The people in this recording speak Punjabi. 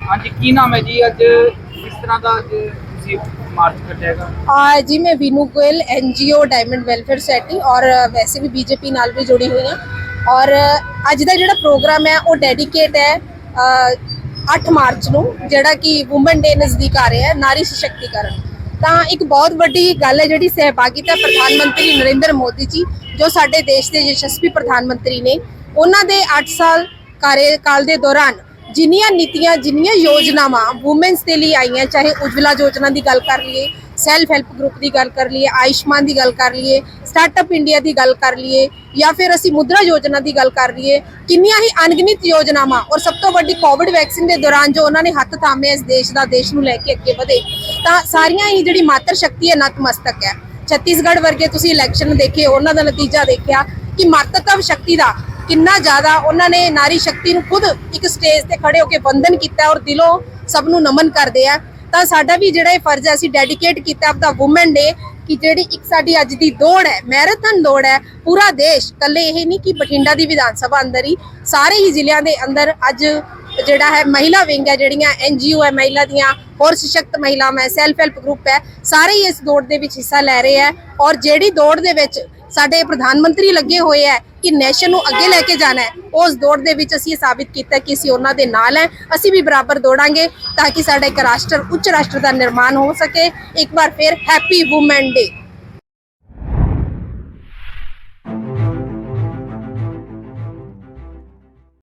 ਹਾਂਜੀ ਕੀ ਨਾਮ ਹੈ ਜੀ? ਅੱਜ ਇਸ ਤਰ੍ਹਾਂ ਦਾ ਅੱਜ ਤੁਸੀਂ ਮਾਰਚ ਕੱਢਿਆਗਾ ਆ ਜੀ ਮੈਂ Vinu Goyal NGO diamond welfare society ਔਰ ਵੈਸੇ ਵੀ ਬੀਜੇਪੀ ਨਾਲ ਵੀ ਜੁੜੀ ਹੋਈ ਹਾਂ। ਔਰ ਅੱਜ ਦਾ ਜਿਹੜਾ ਪ੍ਰੋਗਰਾਮ ਹੈ ਉਹ ਡੈਡੀਕੇਟ ਹੈ ਅ, 8 ਮਾਰਚ ਨੂੰ ਜਿਹੜਾ ਕਿ ਔਮਨ ਡੇ ਨਜ਼ਦੀਕ ਆ ਰਿਹਾ ਹੈ ਨਾਰੀ ਸਸ਼ਕਤੀਕਰਨ। ਤਾਂ ਇੱਕ ਬਹੁਤ ਵੱਡੀ ਗੱਲ ਹੈ ਜਿਹੜੀ ਸਹਿਭਾਗਿਤਾ ਪ੍ਰਧਾਨ ਮੰਤਰੀ ਨਰਿੰਦਰ ਮੋਦੀ ਜੀ, ਜੋ ਸਾਡੇ ਦੇਸ਼ ਦੇ ਯਸ਼ਸਵੀ ਪ੍ਰਧਾਨ ਮੰਤਰੀ ਨੇ, ਉਹਨਾਂ ਦੇ 8 ਸਾਲ ਕਾਰਜਕਾਲ ਦੇ ਦੌਰਾਨ ਜਿੰਨੀਆਂ ਨੀਤੀਆਂ, ਜਿੰਨੀਆਂ ਯੋਜਨਾਵਾਂ ਔਮਨਸ ਦੇ ਲਈ ਆਈਆਂ, ਚਾਹੇ ਉਜਵਲਾ ਯੋਜਨਾ ਦੀ ਗੱਲ ਕਰ ਲਈਏ ਸੈਲਫ ਹੈਲਪ ਗਰੁੱਪ ਦੀ ਗੱਲ ਕਰ ਲਈਏ, ਆਯੁਸ਼ਮਾਨ ਦੀ ਗੱਲ ਕਰ ਲਈਏ ਸਟਾਰਟਅਪ ਇੰਡੀਆ ਦੀ ਗੱਲ ਕਰ ਲਈਏ, ਜਾਂ ਫਿਰ ਅਸੀਂ ਮੁਦਰਾ ਯੋਜਨਾ ਦੀ ਗੱਲ ਕਰ ਲਈਏ, ਕਿੰਨੀਆਂ ਹੀ ਅਣਗਿਣਤ ਯੋਜਨਾਵਾਂ ਔਰ ਸਭ ਤੋਂ ਵੱਡੀ ਕੋਵਿਡ ਵੈਕਸੀਨ ਦੇ ਦੌਰਾਨ ਜੋ ਉਹਨਾਂ ਨੇ ਹੱਥ ਥਾਮੇ ਇਸ ਦੇਸ਼ ਦਾ, ਦੇਸ਼ ਨੂੰ ਲੈ ਕੇ ਅੱਗੇ ਵਧੇ, ਤਾਂ ਸਾਰੀਆਂ ਹੀ ਜਿਹੜੀ ਮਾਤਰ ਸ਼ਕਤੀ ਹੈ ਨਤਮਸਤਕ ਹੈ। ਛੱਤੀਸਗੜ੍ਹ ਵਰਗੇ ਤੁਸੀਂ ਇਲੈਕਸ਼ਨ ਦੇਖੇ, ਉਹਨਾਂ ਦਾ ਨਤੀਜਾ ਦੇਖਿਆ ਕਿ ਮਾਤਰਤਵ ਸ਼ਕਤੀ ਦਾ ਕਿੰਨਾ ਜ਼ਿਆਦਾ ਉਹਨਾਂ ਨੇ ਨਾਰੀ ਸ਼ਕਤੀ ਨੂੰ ਖੁਦ ਇੱਕ ਸਟੇਜ ਤੇ ਖੜੇ ਹੋ ਕੇ ਵੰਦਨ ਕੀਤਾ ਔਰ ਦਿਲੋਂ ਸਭ ਨੂੰ ਨਮਨ ਕਰਦੇ ਆ। ਤਾਂ ਸਾਡਾ ਵੀ ਜਿਹੜਾ ਇਹ ਫਰਜ਼ ਹੈ, ਅਸੀਂ ਡੈਡੀਕੇਟ ਕੀਤਾ ਆਪਦਾ ਔਮਨ ਡੇ ਕਿ ਜਿਹੜੀ ਇੱਕ ਸਾਡੀ ਅੱਜ ਦੀ ਦੌੜ ਹੈ ਮੈਰਾਥਨ ਦੌੜ ਹੈ, ਪੂਰਾ ਦੇਸ਼ ਕੱਲੇ ਇਹ ਨਹੀਂ ਕਿ ਬਠਿੰਡਾ ਦੀ ਵਿਧਾਨ ਸਭਾ ਅੰਦਰ ਹੀ ਸਾਰੇ ਹੀ ਜ਼ਿਲ੍ਹਿਆਂ ਦੇ ਅੰਦਰ ਅੱਜ ਜਿਹੜਾ ਹੈ ਮਹਿਲਾ ਵਿੰਗ ਹੈ, ਜਿਹੜੀਆਂ ਐਨਜੀਓ ਹੈ ਮਹਿਲਾ ਦੀਆਂ, ਹੋਰ ਸਸ਼ਕਤ ਮਹਿਲਾਵਾਂ ਹੈ ਸੈਲਫ ਹੈਲਪ ਗਰੁੱਪ ਹੈ, ਸਾਰੇ ਹੀ ਇਸ ਦੌੜ ਦੇ ਵਿੱਚ ਹਿੱਸਾ ਲੈ ਰਹੇ ਹੈ ਔਰ ਜਿਹੜੀ ਦੌੜ ਦੇ ਵਿੱਚ ਸਾਡੇ ਪ੍ਰਧਾਨ ਮੰਤਰੀ ਲੱਗੇ ਹੋਏ ਹੈ ਕਿ ਨੈਸ਼ਨ ਨੂੰ ਅੱਗੇ ਲੈ ਕੇ ਜਾਣਾ ਹੈ, ਉਸ ਦੌੜ ਦੇ ਵਿੱਚ ਅਸੀਂ ਇਹ ਸਾਬਿਤ ਕੀਤਾ ਕਿ ਅਸੀਂ ਉਹਨਾਂ ਦੇ ਨਾਲ ਹੈ, ਅਸੀਂ ਵੀ ਬਰਾਬਰ ਦੌੜਾਂਗੇ ਤਾਂ ਕਿ ਸਾਡਾ ਇੱਕ ਰਾਸ਼ਟਰ, ਉੱਚ ਰਾਸ਼ਟਰ ਦਾ ਨਿਰਮਾਣ ਹੋ ਸਕੇ। ਇੱਕ ਵਾਰ ਫਿਰ ਹੈਪੀ ਔਮਨ ਡੇ